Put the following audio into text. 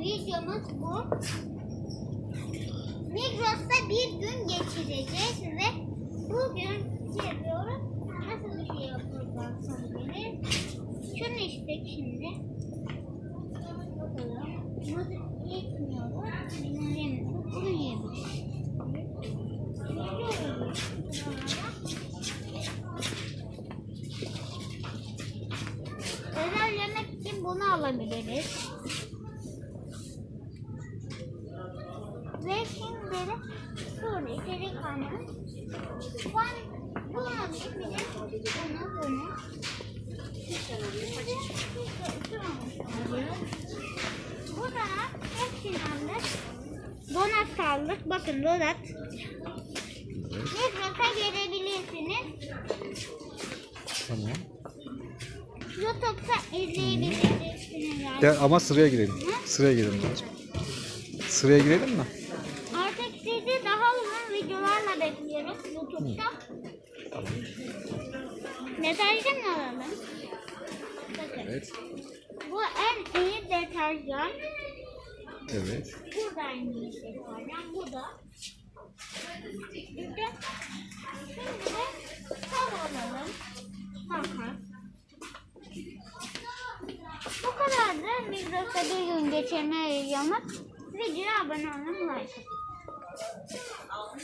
videomuz bu. Migros'ta bir gün geçireceğiz ve bugün yapıyoruz. Nasıl bir şey yapacağız sanırım. Şunu içtik şimdi. Bakalım. Mısır yetmiyoruz. Dinleyemiyoruz. Bunu yiyebiliriz. Özel yemek için bunu alabiliriz. Ve de şöyle içeri kalmış. Ben bunu alayım bir de bunu bunu. Burada hepsini aldık. Donat aldık. Bakın donat. Migros'a gelebilirsiniz. Tamam. YouTube'da izleyebilirsiniz. yani. Gel ama sıraya girelim. Sıraya girelim. Sıraya girelim mi? Bekliyoruz YouTube'da. Deterjan alalım. Bakın. Evet. Bu en iyi deterjan. Evet. Bu da en iyi deterjan. Bu da. Bir de şimdi de tav alalım. Makas. Bu kadardı. Migros'ta bir gün geçirme videomuz. Videoya abone olun, like atın.